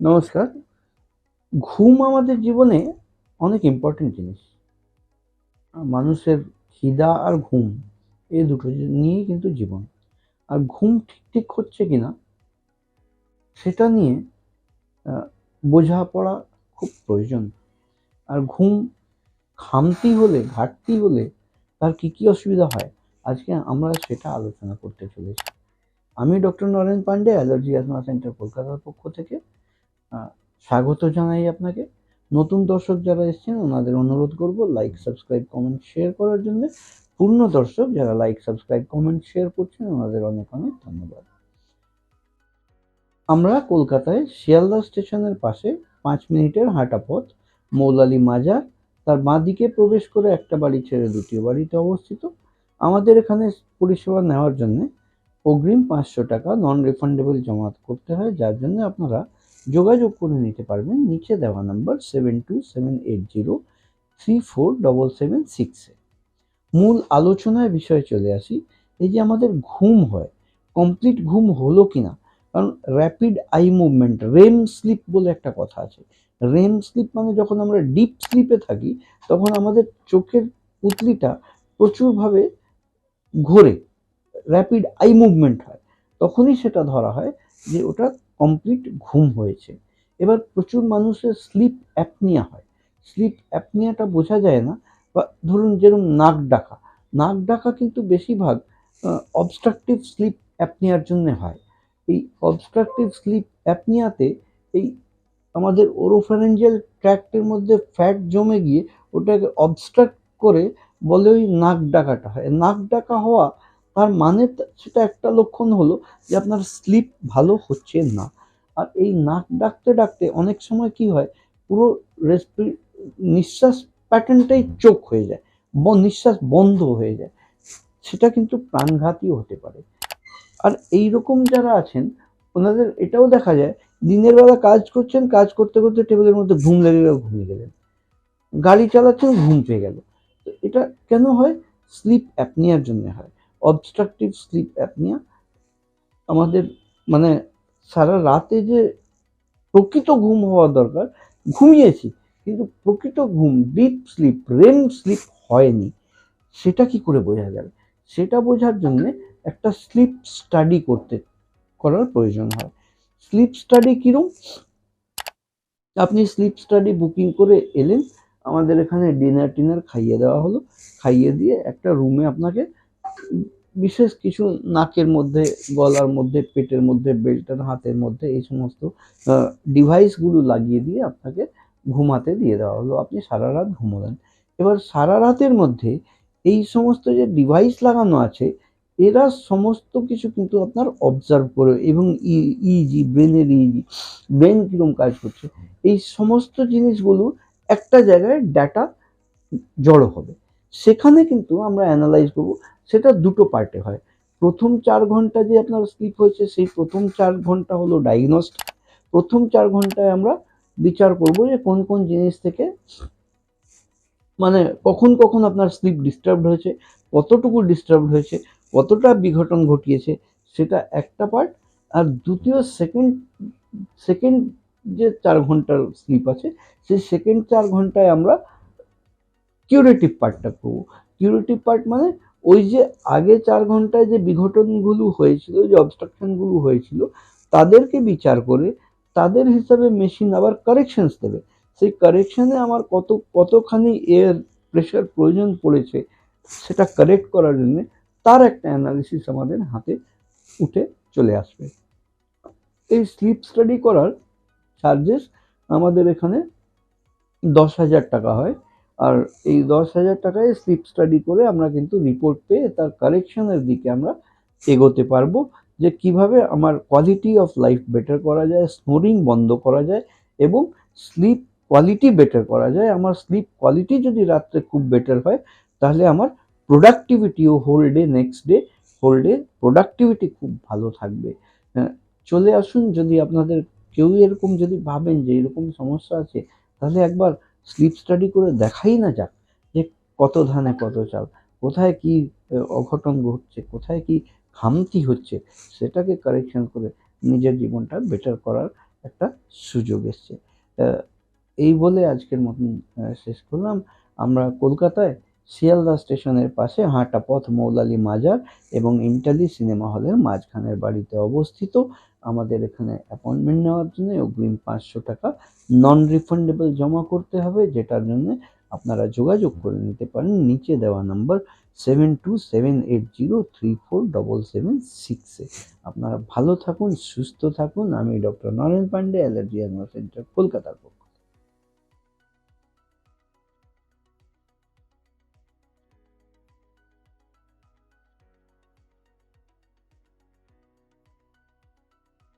নমস্কার। ঘুম আমাদের জীবনে অনেক ইম্পর্টেন্ট জিনিস। মানুষের খিদা আর ঘুম এই দুটো নিয়েই কিন্তু জীবন। আর ঘুম ঠিক ঠিক হচ্ছে কি না সেটা নিয়ে বোঝাপড়া খুব প্রয়োজন। আর ঘুম খামতি হলে, ঘাটতি হলে তার কি কি অসুবিধা হয়, আজকে আমরা সেটা আলোচনা করতে চলেছি। আমি doctor Naren Pandey, allergy asthma centre কলকাতার পক্ষ থেকে। স্বাগত জানাই আপনাকে। নতুন দর্শক যারা এসেছেন, ওনাদের অনুরোধ করব লাইক সাবস্ক্রাইব কমেন্ট শেয়ার করার জন্য। পূর্ণ দর্শক যারা লাইক সাবস্ক্রাইব কমেন্ট শেয়ার করছেন, ওনাদের অনেক অনেক ধন্যবাদ। আমরা কলকাতায় শিয়ালদা স্টেশনের পাশে পাঁচ মিনিটের হাঁটা পথ, মৌলালি মাজার, তার বাঁ দিকে প্রবেশ করে একটা বাড়ি ছেড়ে দ্বিতীয় বাড়িতে অবস্থিত। আমাদের এখানে পরিষেবা নেওয়ার জন্য অগ্রিম পাঁচশো টাকা নন রিফান্ডেবল জমা করতে হয়, যার জন্য আপনারা যোগাযোগ করে নিতে পারবেন নিচে দেওয়া number seven two seven eight zero three four double seven সিক্সে মূল আলোচনায় বিষয়ে চলে আসি, এই যে আমাদের ঘুম হয়, কমপ্লিট ঘুম হলো কিনা কারণ rapid eye movement REM sleep বলে একটা কথা আছে। রেম স্লিপ মানে যখন আমরা ডিপ স্লিপে থাকি, তখন আমাদের চোখের পুতলিটা প্রচুরভাবে ঘোরে র্যাপিড আই মুভমেন্ট হয়। তখনই সেটা ধরা হয় যে ওটা কমপ্লিট ঘুম হয়েছে। এবার প্রচুর মানুষের স্লিপ অ্যাপনিয়া হয়। স্লিপ অ্যাপনিয়াটা বোঝা যায় না, বা ধরুন যেরকম নাক ডাকা নাক ডাকা কিন্তু বেশিরভাগ অবস্ট্রাকটিভ স্লিপ অ্যাপনিয়ার জন্য হয়। এই অবস্ট্রাকটিভ স্লিপ অ্যাপনিয়াতে এই আমাদের ওরোফ্যারেঞ্জিয়াল ট্র্যাক্টের মধ্যে ফ্যাট জমে গিয়ে ওটাকে অবস্ট্রাক্ট করে বলে ওই নাক ডাকাটা হয়। নাক ডাকা হওয়া তার মানে সেটা একটা লক্ষণ হলো যে আপনার স্লিপ ভালো হচ্ছে না। আর এই নাক ডাকতে ডাকতে অনেক সময় কি হয়, পুরো রেসপি নিঃশ্বাস প্যাটার্নটাই চোখ হয়ে যায় নিঃশ্বাস বন্ধ হয়ে যায়। সেটা কিন্তু প্রাণঘাতীও হতে পারে। আর এই রকম যারা আছেন, ওনাদের এটাও দেখা যায়, দিনের বেলা কাজ করছেন, কাজ করতে করতে টেবিলের মধ্যে ঘুম লেগে গেল, ঘুমিয়ে গেলেন। গাড়ি চালাচ্ছেন, ঘুম পেয়ে গেল। তো এটা কেন হয়? স্লিপ অ্যাপনিয়ার জন্য হয়। অবস্ট্রাকটিভ স্লিপ অ্যাপনিয়া আমাদের মানে সারা রাতে যে প্রকৃত ঘুম হওয়া দরকার, ঘুমিয়েছি, কিন্তু প্রকৃত ঘুম ডিপ স্লিপ রেম স্লিপ হয়নি। সেটা কি করে বোঝা যাবে? সেটা বোঝার জন্য একটা স্লিপ স্টাডি করতে, করার প্রয়োজন হয়। স্লিপ স্টাডি কিরম? আপনি স্লিপ স্টাডি বুকিং করে এলেন, আমাদের এখানে ডিনার টিনার খাইয়ে দেওয়া হলো। খাইয়ে দিয়ে একটা রুমে আপনাকে বিশেষ কিছু নাকের মধ্যে, গলার মধ্যে, পেটের মধ্যে বেল্টের হাতের মধ্যে এই সমস্ত ডিভাইসগুলো লাগিয়ে দিয়ে আপনাকে ঘুমাতে দিয়ে দেওয়া হলো। আপনি সারা রাত ঘুমোলেন। এবার সারা রাতের মধ্যে এই সমস্ত যে ডিভাইস লাগানো আছে, এরা সমস্ত কিছু কিন্তু আপনার অবজার্ভ করে এবং ইজি ব্রেনের ইজি ব্রেন কীরকম কাজ করছে, এই সমস্ত জিনিসগুলো একটা জায়গায় ডাটা জড়ো হবে। সেখানে কিন্তু আমরা অ্যানালাইজ করব, সেটা দুটো পার্টে হয়। প্রথম চার ঘণ্টা যে আপনার স্লিপ হয়েছে, সেই প্রথম চার ঘণ্টা হলো ডায়াগনস্ট প্রথম চার ঘন্টায় আমরা বিচার করব যে কোন কোন জিনিস থেকে মানে কখন কখন আপনার স্লিপ ডিস্টার্বড হয়েছে, কতটুকু ডিস্টার্বড হয়েছে, কতটা বিঘটন ঘটিয়েছে, সেটা একটা পার্ট আর দ্বিতীয় সেকেন্ড সেকেন্ড যে চার ঘণ্টার স্লিপ আছে, সেই সেকেন্ড চার ঘন্টায় আমরা কিউরেটিভ পার্টটা করব। কিউরেটিভ পার্ট মানে ওই যে আগে চার ঘন্টায় যে বিঘটনগুলো হয়েছিল, যে অবস্ট্রাকশনগুলো হয়েছিল, তাদেরকে বিচার করে তাদের হিসাবে মেশিন আবার কারেকশনস দেবে। সেই কারেকশনে আমার কত, কতখানি এয়ার প্রেশার প্রয়োজন পড়েছে সেটা কারেক্ট করার জন্য তার একটা অ্যানালিসিস আমাদের হাতে উঠে চলে আসবে। এই স্লিপ স্টাডি করার চার্জেস আমাদের এখানে দশ হাজার টাকা হয়। আর এই দশ হাজার টাকায় স্লিপ স্টাডি করে আমরা কিন্তু রিপোর্ট পেয়ে তার কারেকশনের দিকে আমরা এগোতে পারব যে কীভাবে আমার কোয়ালিটি অফ লাইফ বেটার করা যায় স্নোরিং বন্ধ করা যায় এবং স্লিপ কোয়ালিটি বেটার করা যায়। আমার স্লিপ কোয়ালিটি যদি রাত্রে খুব বেটার হয় তাহলে আমার প্রোডাক্টিভিটিও whole day next day whole day productivity খুব ভালো থাকবে। হ্যাঁ, চলে আসুন যদি আপনাদের কেউ এরকম যদি ভাবেন যে এরকম সমস্যা আছে তাহলে একবার স্লিপ স্টাডি করে দেখাই না যাক যে কত ধানে কত চাল, কোথায় কি অঘটন ঘটছে, কোথায় কি খামতি হচ্ছে, সেটাকে কারেকশন করে নিজের জীবনটা বেটার করার একটা সুযোগ এসছে। এই বলে আজকের মতন শেষ করলাম। আমরা কলকাতায় শিয়ালদা স্টেশনের পাশে হাঁটা পথ মৌলালি মাজার এবং ইন্টালি সিনেমা হলের মাঝখানের বাড়িতে অবস্থিত। আমাদের এখানে অ্যাপয়েন্টমেন্ট নেওয়ার জন্য অগ্রিম পাঁচশো টাকা নন রিফান্ডেবল জমা করতে হবে, যেটার জন্য আপনারা যোগাযোগ করে নিতে পারেন। নিচে দেওয়া number seven two seven eight zero three four double seven সিক্সে আপনারা ভালো থাকুন, সুস্থ থাকুন। আমি doctor Naren Pandey allergy and centre কলকাতার পক্ষ